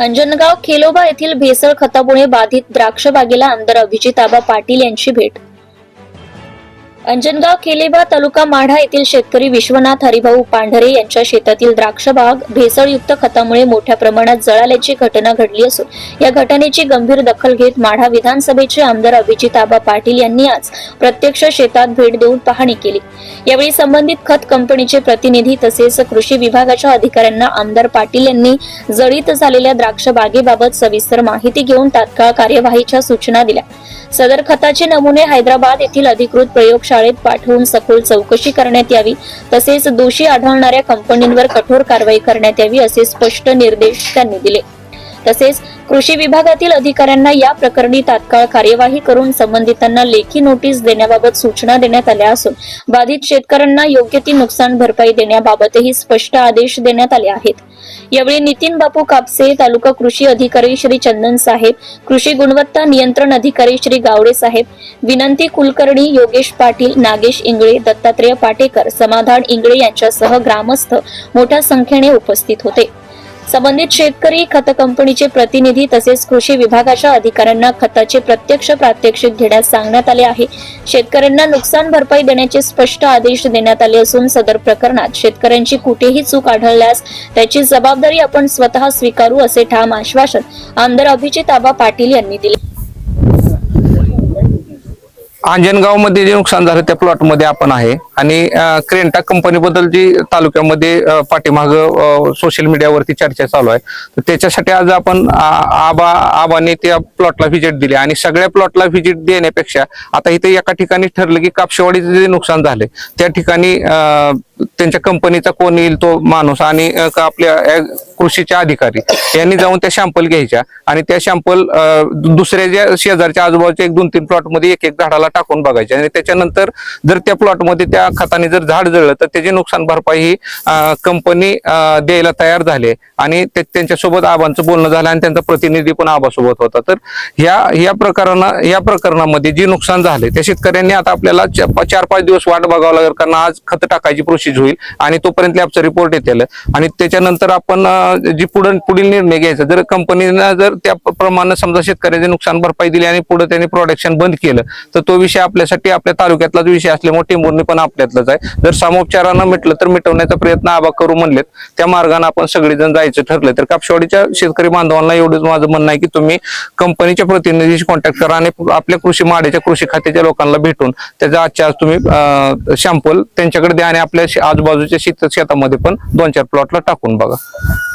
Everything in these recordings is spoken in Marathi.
अंजनगाव खेलोबा येथील भेसळ खतामुळे बाधित द्राक्ष बागेला आमदार अभिजित आबा पाटील यांची भेट अंजनगाव केलेबा तालुका माढा येथील शेतकरी विश्वनाथ हरिभाऊ पांढरे यांच्या शेतातील द्राक्ष बाग भेसळयुक्त खतामुळे मोठ्या प्रमाणात जळाल्याची घटना घडली असून या घटनेची गंभीर दखल घेत माढा विधानसभेचे आमदार अभिजित आबा पाटील यांनी आज प्रत्यक्ष शेतात भेट देऊन पाहणी केली. यावेळी संबंधित खत कंपनीचे प्रतिनिधी तसेच कृषी विभागाच्या अधिकाऱ्यांना आमदार पाटील यांनी जळीत झालेल्या द्राक्ष बागेबाबत सविस्तर माहिती घेऊन तात्काळ कार्यवाहीच्या सूचना दिल्या. सदर खताचे नमुने हैदराबाद येथील अधिकृत शाळेत पाठवून सखोल चौकशी करण्यात यावी. तसेच दोषी आढळणाऱ्या कंपनींवर कठोर कारवाई करण्यात यावी असे स्पष्ट निर्देश त्यांनी दिले. तसेच कृषी विभागातील अधिकाऱ्यांना या प्रकरणी तात्काळ कार्यवाही करून संबंधितांना लेखी नोटीस देण्याबाबत सूचना देण्यात आल्या असून बाधित शेतकऱ्यांना योग्य ती नुकसान भरपाई देण्याबाबतही स्पष्ट आदेश देण्यात आले आहेत. यावेळी नितीन बापू कापसे तालुका कृषी अधिकारी श्री चंदन साहेब कृषी गुणवत्ता नियंत्रण अधिकारी श्री गावडे साहेब विनंती कुलकर्णी योगेश पाटील नागेश इंगळे दत्तात्रय पाटेकर समाधान इंगळे यांच्यासह ग्रामस्थ मोठ्या संख्येने उपस्थित होते. संबंधित शेतकरी खत कंपनीचे प्रतिनिधी तसेच कृषी विभागाच्या अधिकाऱ्यांना खताचे प्रत्यक्ष प्रात्यक्षिक घेण्यास सांगण्यात आले आहे. शेतकऱ्यांना नुकसान भरपाई देण्याचे स्पष्ट आदेश देण्यात आले असून सदर प्रकरणात शेतकऱ्यांची कुठेही चूक आढळल्यास त्याची जबाबदारी आपण स्वतः स्वीकारू असे ठाम आश्वासन आमदार अभिजित आबा पाटील यांनी दिले. अंजनगावमध्ये जे नुकसान झालं त्या प्लॉटमध्ये आपण आहे. आणि क्रेंटा कंपनीबद्दल जी तालुक्यामध्ये पाठीमाग सोशल मीडियावरती चर्चा चालू आहे. तर त्याच्यासाठी आज आपण आबा आबाने त्या प्लॉटला व्हिजिट दिली. आणि सगळ्या प्लॉटला व्हिजिट देण्यापेक्षा आता इथे एका ठिकाणी ठरलं की कापशेवाडीचं जे नुकसान झाले त्या ठिकाणी त्यांच्या कंपनीचा कोण येईल तो माणूस आणि का आपल्या कृषीच्या अधिकारी. यांनी जाऊन त्या शॅम्पल घ्यायच्या आणि त्या शॅम्पल दुसऱ्या ज्या शेजारच्या आजूबाजूच्या एक दोन तीन प्लॉटमध्ये एक एक झाडाला टाकून बघायचे आणि त्याच्यानंतर जर त्या प्लॉटमध्ये त्या खताने जर झाड जळलं तर त्याची नुकसान भरपाई ही कंपनी द्यायला तयार झाले. आणि ते- त्यांच्यासोबत आबांचं बोलणं झालं आणि त्यांचा प्रतिनिधी पण आबासोबत होता. तर ह्या ह्या प्रकरणा या प्रकरणामध्ये जे नुकसान झाले त्या शेतकऱ्यांनी आता आपल्याला च- चार पाच दिवस वाट बघावं लागेल कारण आज खत टाकायची प्रोसेस होईल आणि तोपर्यंत लॅबचा रिपोर्ट येतील. आणि त्याच्यानंतर आपण जी पुढे पुढील निर्णय घ्यायचा जर कंपनीनं जर त्या प्रमाणे समजा शेतकऱ्याचे नुकसान भरपाई दिली आणि पुढे त्यांनी प्रोडक्शन बंद केलं तर तो विषय आपल्यासाठी आपल्या तालुक्यातलाच विषय असल्यामुळे टिंबुर्णी पण आपल्यातलाच आहे. जर सामोपचारानं मिटलं तर मिटवण्याचा प्रयत्न आबा करू म्हणलेत. त्या मार्गाने आपण सगळेजण जायचं ठरलं तर कापशेवाडीच्या शेतकरी बांधवांना एवढंच माझं म्हणणं आहे की तुम्ही कंपनीच्या प्रतिनिधीशी कॉन्टॅक्ट करा आणि आपल्या कृषी माड्याच्या कृषी खात्याच्या लोकांना भेटून त्याचा आजच्या आज तुम्ही शॅम्पल त्यांच्याकडे द्या आणि आपल्या आजूबाजूच्या शेत शेतामध्ये पण दोन चार प्लॉटला टाकून बघा.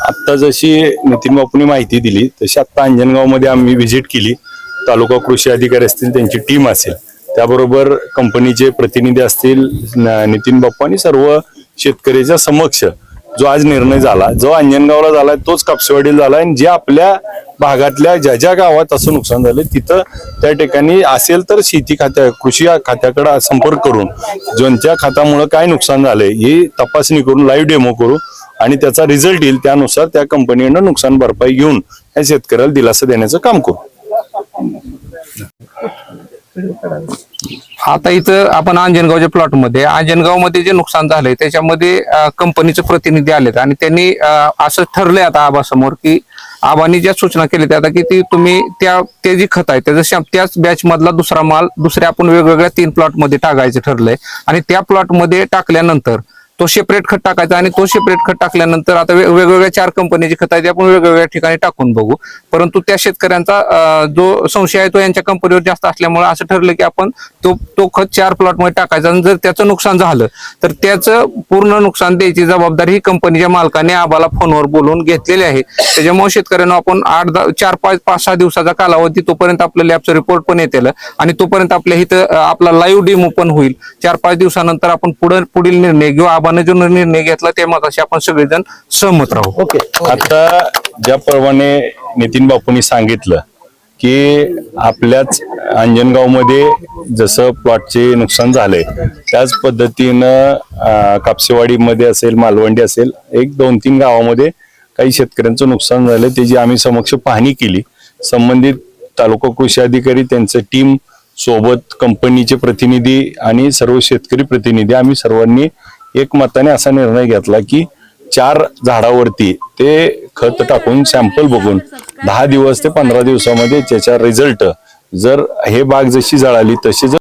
आत्ता जशी नितीन बापूंनी माहिती दिली तशी आत्ता अंजनगावमध्ये आम्ही व्हिजिट केली. तालुका कृषी अधिकारी असतील त्यांची टीम असेल. त्याबरोबर कंपनीचे प्रतिनिधी असतील न- नितीन बापू आणि सर्व शेतकऱ्याच्या समक्ष जो आज निर्णय झाला जो अंजनगावला झालाय तोच कापसेवाडीला झाला आणि जे आपल्या भागातल्या ज्या ज्या गावात असं नुकसान झालं तिथं त्या ठिकाणी असेल तर शेती खात्या कृषी खात्याकडे संपर्क करून ज्यांच्या खात्यामुळं काय नुकसान झालंय ही तपासणी करून लाईव्ह डेमो करू. आणि त्याचा रिझल्ट येईल त्यानुसार त्या कंपनीनं नुकसान भरपाई घेऊन या शेतकऱ्याला दिलासा देण्याचं काम करू. आता इथं आपण अंजनगावच्या प्लॉटमध्ये अंजनगावमध्ये जे नुकसान झालंय त्याच्यामध्ये कंपनीचे प्रतिनिधी आलेत आणि त्यांनी असं ठरलंय आता आबासमोर की आबांनी ज्या सूचना केल्या आता की ती तुम्ही त्या ते जी खत आहे त्याचं त्याच बॅच मधला दुसरा माल दुसऱ्या आपण वेगवेगळ्या तीन प्लॉटमध्ये टाकायचं ठरलंय आणि त्या प्लॉटमध्ये टाकल्यानंतर तो सेपरेट खत टाकायचा आणि तो सेपरेट खत टाकल्यानंतर आता वेगवेगळ्या चार कंपनीचे खत आहे ते आपण वेगवेगळ्या ठिकाणी टाकून बघू. परंतु त्या शेतकऱ्यांचा जो संशय आहे तो यांच्या कंपनीवर जास्त असल्यामुळे असं ठरलं की आपण तो तो खत चार प्लॉटमध्ये टाकायचा आणि जर त्याचं नुकसान झालं तर त्याचं पूर्ण नुकसान द्यायची जबाबदारी ही कंपनीच्या मालकाने आम्हाला फोनवर बोलून घेतलेली आहे. त्याच्यामुळे शेतकऱ्यांना आपण आठ दहा चार पाच पाच सहा दिवसाचा कालावधी तोपर्यंत आपल्या लॅबचं रिपोर्ट पण येते आणि तोपर्यंत आपल्या इथं आपला लाईव्ह डेमो पण होईल. चार पाच दिवसानंतर आपण पुढे पुढील निर्णय घेऊ आबाने जो निर्णय घेतला त्या मताशी आपण सगळेजण सहमत राहू. आता ज्याप्रमाणे नितीन बापूंनी सांगितलं की आपल्याच अंजनगावमध्ये जसं प्लॉटचे नुकसान झालंय त्याच पद्धतीनं कापसेवाडीमध्ये असेल मालवंडी असेल एक दोन तीन गावामध्ये काही शेतकऱ्यांचं नुकसान झालं त्याची आम्ही समक्ष पाहणी केली संबंधित तालुका कृषी अधिकारी त्यांचं टीम सोबत कंपनीचे प्रतिनिधी आणि सर्व शेतकरी प्रतिनिधी आम्ही सर्वांनी एकमताने असा निर्णय घेतला की चार झाडावरती ते खत टाकून सॅम्पल बघून दहा दिवस ते पंधरा दिवसामध्ये त्याचा रिझल्ट जर हे बाग जशी जळाली तशी जर